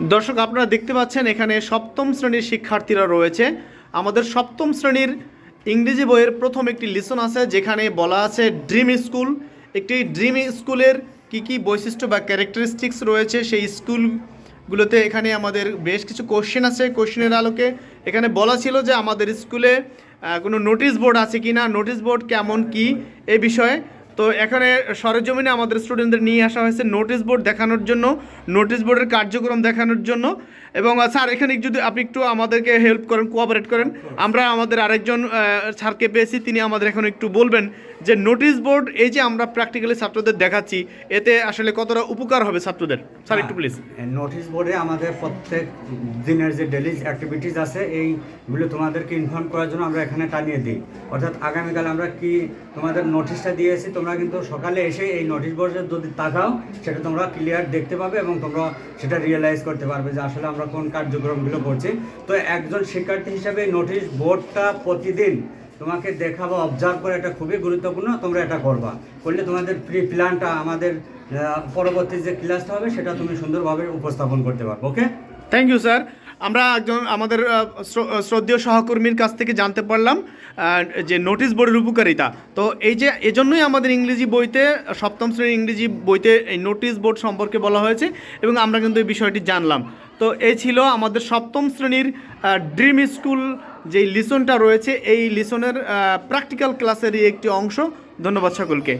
দর্শক, আপনারা দেখতে পাচ্ছেন এখানে সপ্তম শ্রেণির শিক্ষার্থীরা রয়েছে। আমাদের সপ্তম শ্রেণির ইংরেজি বইয়ের প্রথম একটি লিসন আছে, যেখানে বলা আছে ড্রিম স্কুল। একটি ড্রিম স্কুলের কি কি বৈশিষ্ট্য বা ক্যারেক্টারিস্টিক্স রয়েছে সেই স্কুলগুলোতে এখানে আমাদের বেশ কিছু কোশ্চেন আছে। কোশ্চেনের আলোকে এখানে বলা ছিল যে আমাদের স্কুলে কোনো নোটিশ বোর্ড আছে কি না নোটিশ বোর্ড কেমন কি, এ বিষয়ে। তো এখানে সরেজমিনে আমাদের স্টুডেন্টদের নিয়ে আসা হয়েছে নোটিশ বোর্ড দেখানোর জন্য নোটিশ বোর্ডের কার্যক্রম দেখানোর জন্য। এবং স্যার এখানে যদি আপনি একটু আমাদেরকে হেল্প করেন কোঅপারেট করেন আমরা আমাদের আরেকজন স্যারকে পেয়েছি তিনি আমাদের এখন একটু বলবেন যে নোটিশ বোর্ড এই যে আমরা প্র্যাকটিক্যালি ছাত্রদের দেখাচ্ছি এতে আসলে কতটা উপকার হবে ছাত্রদের? স্যার একটু প্লিজ নোটিশ বোর্ডে আমাদের প্রত্যেক দিনের যে ডেলি অ্যাক্টিভিটিস আছে এইগুলো তোমাদেরকে ইনফর্ম করার জন্য আমরা এখানে টানিয়ে দিই। অর্থাৎ আগামীকাল আমরা কি তোমাদের নোটিশটা দিয়েছি তোমরা কিন্তু সকালে এসে এই নোটিশ বোর্ডে যদি তাকাও, সেটা তোমরা ক্লিয়ার দেখতে পাবে এবং তোমরা সেটা রিয়েলাইজ করতে পারবে যে আসলে আমরা কোন কার্যক্রমগুলো করছি। তো একজন শিক্ষার্থী হিসাবে নোটিশ বোর্ডটা প্রতিদিন তোমাকে দেখা বা অবজার্ভ করা, এটা খুবই গুরুত্বপূর্ণ, তোমরা এটা করবা। করলে তোমাদের প্রি প্ল্যানটা আমাদের পরবর্তী যে ক্লাসটা হবে, সেটা তুমি সুন্দরভাবে উপস্থাপন করতে পারবে ওকে থ্যাংক ইউ স্যার আমরা একজন আমাদের শ্রদ্ধেয় সহকর্মীর কাছ থেকে জানতে পারলাম যে নোটিশ বোর্ডের উপকারিতা। তো এই যে, এজন্যই আমাদের ইংরেজি বইতে, সপ্তম শ্রেণির ইংরেজি বইতে এই নোটিশ বোর্ড সম্পর্কে বলা হয়েছে এবং আমরা কিন্তু এই বিষয়টি জানলাম। তো এই ছিল আমাদের সপ্তম শ্রেণির ড্রিম স্কুল যেই লিসনটা রয়েছে, এই লিসনের প্র্যাকটিক্যাল ক্লাসেরই একটি অংশ। ধন্যবাদ সকলকে।